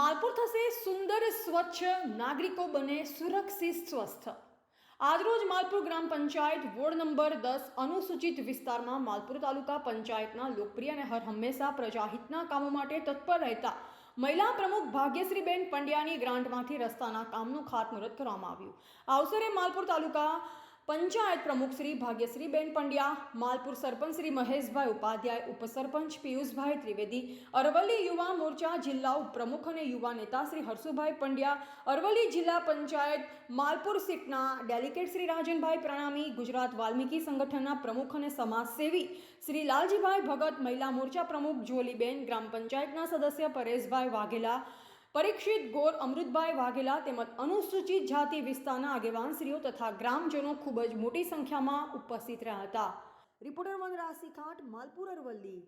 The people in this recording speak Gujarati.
માલપુર થશે સુંદર સ્વચ્છ નાગરિકો બને સુરક્ષિત સ્વસ્થ. આજરોજ માલપુર ગ્રામ પંચાયત વોર્ડ નંબર દસ અનુસૂચિત વિસ્તારમાં માલપુર તાલુકા પંચાયતના લોકપ્રિય અને હર હંમેશા પ્રજાહિતના કામો માટે તત્પર રહેતા મહિલા પ્રમુખ ભાગ્યશ્રીબેન પંડ્યાની ગ્રાન્ટમાંથી રસ્તાના કામનું ખાતમુહૂર્ત કરવામાં આવ્યું. આ અવસરે માલપુર તાલુકા પંચાયત પ્રમુખ શ્રી ભાગ્યશ્રીબેન પંડ્યા, માલપુર સરપંચ શ્રી મહેશભાઈ ઉપાધ્યાય, ઉપસરપંચ પિયુષભાઈ ત્રિવેદી, અરવલ્લી યુવા મોરચા જિલ્લા ઉપપ્રમુખ અને યુવા નેતા શ્રી હર્ષુભાઈ પંડ્યા, અરવલ્લી જિલ્લા પંચાયત માલપુર સીટના ડેલિકેટ શ્રી રાજનભાઈ પ્રણામી, ગુજરાત વાલ્મીકી સંગઠનના પ્રમુખ અને સમાજસેવી શ્રી લાલજીભાઈ ભગત, મહિલા મોરચા પ્રમુખ જોલીબેન ગ્રામ પંચાયતના સદસ્ય પરેશભાઈ વાઘેલા પરીક્ષિત ગોર અમૃતભાઈ વાઘેલા તેમજ અનુસૂચિત જાતિ વિસ્તારના આગેવાનશ્રીઓ તથા ગ્રામજનો ખૂબ જ મોટી સંખ્યામાં ઉપસ્થિત રહ્યા હતા. રિપોર્ટર વનરાજ ખાટ, માલપુર અરવલ્લી.